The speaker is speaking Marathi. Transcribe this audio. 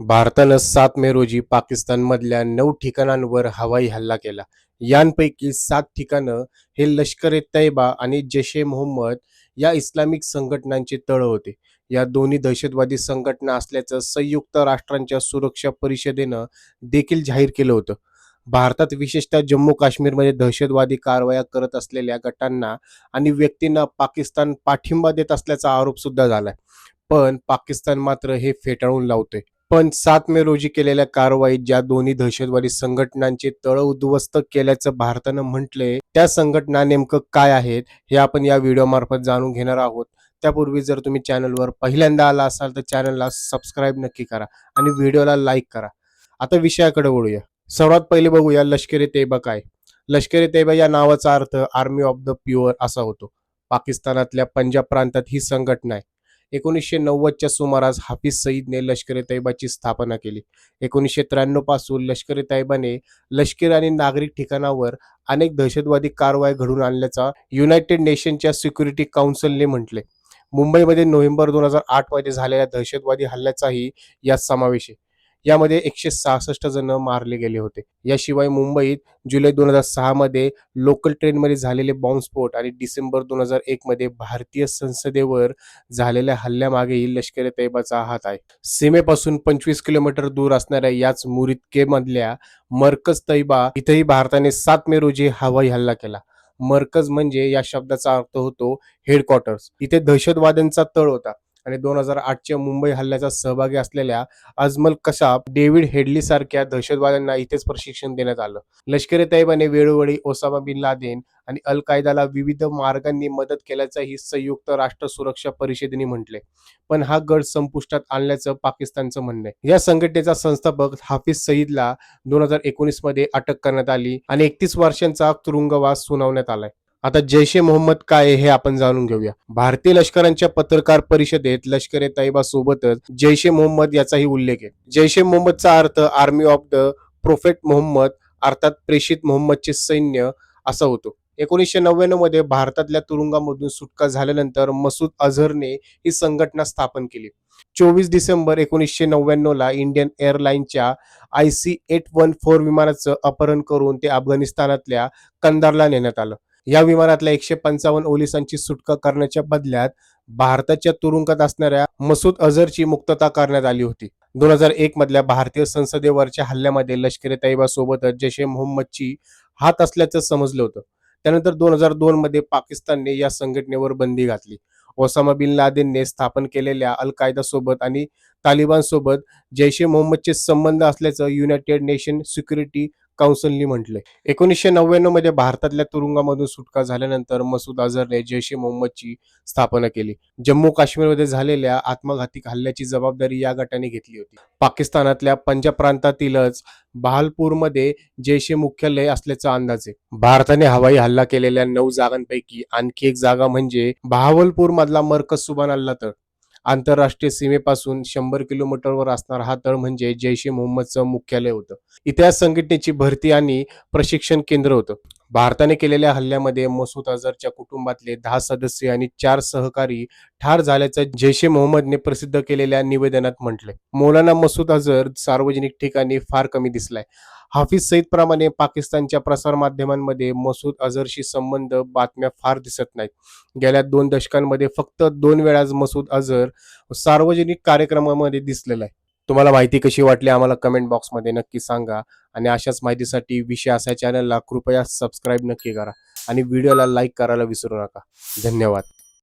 भारतानं सात मे रोजी पाकिस्तानमधल्या नऊ ठिकाणांवर हवाई हल्ला केला. यांपैकी सात ठिकाणं हे लष्कर ए तैबा आणि जैश ए मोहम्मद या इस्लामिक संघटनांचे तळ होते. या दोन्ही दहशतवादी संघटना असल्याचं संयुक्त राष्ट्रांच्या सुरक्षा परिषदेनं देखील जाहीर केलं होतं. भारतात विशेषतः जम्मू काश्मीरमध्ये दहशतवादी कारवाया करत असलेल्या गटांना आणि व्यक्तींना पाकिस्तान पाठिंबा देत असल्याचा आरोप सुद्धा झालाय. पण पाकिस्तान मात्र हे फेटाळून लावतोय. पण सात मे रोजी केलेल्या कारवाईत ज्या दोन्ही दहशतवादी संघटनांचे तळ उद्ध्वस्त केल्याचं भारतानं म्हटलंय त्या संघटना नेमकं काय आहेत हे आपण या व्हिडिओमार्फत जाणून घेणार आहोत. त्यापूर्वी जर तुम्ही चॅनलवर पहिल्यांदा आला असाल तर चॅनलला सबस्क्राईब नक्की करा आणि व्हिडिओला लाईक करा. आता विषयाकडे वळूया. सर्वात पहिले बघूया लष्करी ए काय. लष्करी ए या नावाचा अर्थ आर्मी ऑफ द प्युअर असा होतो. पाकिस्तानातल्या पंजाब प्रांतात ही संघटना आहे. एकोणीसशे नव्वदच्या सुमारास हाफिज सईदने लष्कर ए तैबाची स्थापना केली. एकोणीसशे त्र्याण्णवपासून लष्कर ए तैबाने लष्कर आणि नागरिक ठिकाणावर अनेक दहशतवादी कारवाई घडून आणल्याचा युनायटेड नेशनच्या सिक्युरिटी काउन्सिलने म्हटले. मुंबईमध्ये नोव्हेंबर दोन हजार आठमध्ये झालेल्या दहशतवादी हल्ल्याचाही यात समावेश आहे. यामध्ये एकशे सहासष्ट जण मारले गेले होते. याशिवाय मुंबईत जुलै दोन हजार सहा मध्ये लोकल ट्रेनमध्ये झालेले बॉम्बस्फोट आणि डिसेंबर दोन हजार एक मध्ये भारतीय संसदेवर झालेल्या हल्ल्यामागेही लष्कर तैबाचा हात आहे. सीमेपासून पंचवीस किलोमीटर दूर असणाऱ्या याच मुरितके मधल्या मरकज तैबा इथेही भारताने सात मे रोजी हवाई हल्ला केला. मरकज म्हणजे या शब्दाचा अर्थ होतो हेडक्वार्टर्स इथे दहशतवाद्यांचा तळ होता. आणि दोन हजार आठच्या मुंबई हल्ल्याचा सहभागी असलेल्या अजमल कशाब डेव्हिड हेडली सारख्या दहशतवाद्यांना इथेच प्रशिक्षण देण्यात आलं. लष्कर तैबाने वेळोवेळी ओसामा बिन लादेन आणि अल कायदाला विविध मार्गांनी मदत केल्याचंही संयुक्त राष्ट्र सुरक्षा परिषदेने म्हटले पण हा गट संपुष्टात आणल्याचं पाकिस्तानचं म्हणणं आहे. या संघटनेचा संस्थापक हाफिज सईदला दोन हजार एकोणीसमध्ये अटक करण्यात आली आणि एकतीस वर्षांचा तुरुंगवास सुनावण्यात आलाय. आता जैश ए मोहम्मद काय हे आपण जाणून घेऊया. भारतीय लष्करांच्या पत्रकार परिषदेत लष्कर ए सोबतच जैश ए मोहम्मद याचाही उल्लेख आहे. जैश ए मोहम्मदचा अर्थ army of the prophet Muhammad अर्थात प्रेषित मोहम्मदचे सैन्य असा होतो. एकोणीसशे नव्याण्णवमध्ये भारतातल्या तुरुंगामधून सुटका झाल्यानंतर मसूद अझहरने ही संघटना स्थापन केली. चोवीस डिसेंबर एकोणीसशे नव्याण्णव ला Indian एअरलाईनच्या I C eight one four विमानाचं अपहरण करून ते अफगाणिस्तानातल्या कंदारला नेण्यात आलं. या विमानातल्या एकशे पंचावन्न ओलिसांची सुटका करण्याच्या बदल्यात भारताच्या तुरुंगात असणाऱ्या मसूद अझरची मुक्तता करण्यात आली होती. दोन हजार एक मधल्या भारतीय संसदेवरच्या हल्ल्यामध्ये लष्कर ए तैबा सोबतच जैश ए मोहम्मदची हात असल्याचं समजलं होतं. त्यानंतर दोन हजार दोन मध्ये पाकिस्तानने या संघटनेवर बंदी घातली. ओसामा बिन लादेनने स्थापन केलेल्या अल कायदा सोबत आणि तालिबान सोबत जैश ए मोहम्मदचे संबंध असल्याचं युनायटेड नेशन सिक्युरिटी काउन्सिलनी म्हटलंय. एकोणीसशे नव्याण्णवमध्ये भारतातल्या तुरुंगामधून सुटका झाल्यानंतर मसूद अझहरने जैश ए मोहम्मदची स्थापना केली. जम्मू काश्मीरमध्ये झालेल्या आत्मघाती हल्ल्याची जबाबदारी या गटाने घेतली होती. पाकिस्तानातल्या पंजाब प्रांतातीलच बहालपूरमध्ये जैश ए मुख्यालय असल्याचा अंदाज आहे. भारताने हवाई हल्ला केलेल्या नऊ जागांपैकी आणखी एक जागा म्हणजे बहावलपूर मधला मरकज सुबान अल्ला तर आंतरराष्ट्रीय सीमेपासून शंभर किलोमीटरवर असणारा हा तळ म्हणजे जैश ए मोहम्मदचं मुख्यालय होतं. इतिहास संघटनेची भरती आणि प्रशिक्षण केंद्र होतं. भारताने केलेल्या हल्ल्यामध्ये मसूद अझहरच्या कुटुंबातले दहा सदस्य आणि चार सहकारी ठार झाल्याचं जैश ए मोहम्मदने प्रसिद्ध केलेल्या निवेदनात म्हटलंय. मौलाना मसूद अझहर सार्वजनिक ठिकाणी फार कमी दिसलाय. हाफिज सईद प्रमाणे पाकिस्तानच्या प्रसारमाध्यमांमध्ये मसूद अझहरशी संबंध बातम्या फार दिसत नाहीत. गेल्या दोन दशकांमध्ये फक्त दोन वेळाच मसूद अझहर सार्वजनिक कार्यक्रमामध्ये दिसलेला आहे. तुम्हाला माहिती कशी वाटली आम्हाला कमेंट बॉक्समध्ये नक्की सांगा. आणि अशाच माहितीसाठी विषय असा चॅनलला कृपया सबस्क्राईब नक्की करा. आणि व्हिडिओला लाईक करायला विसरू नका. धन्यवाद.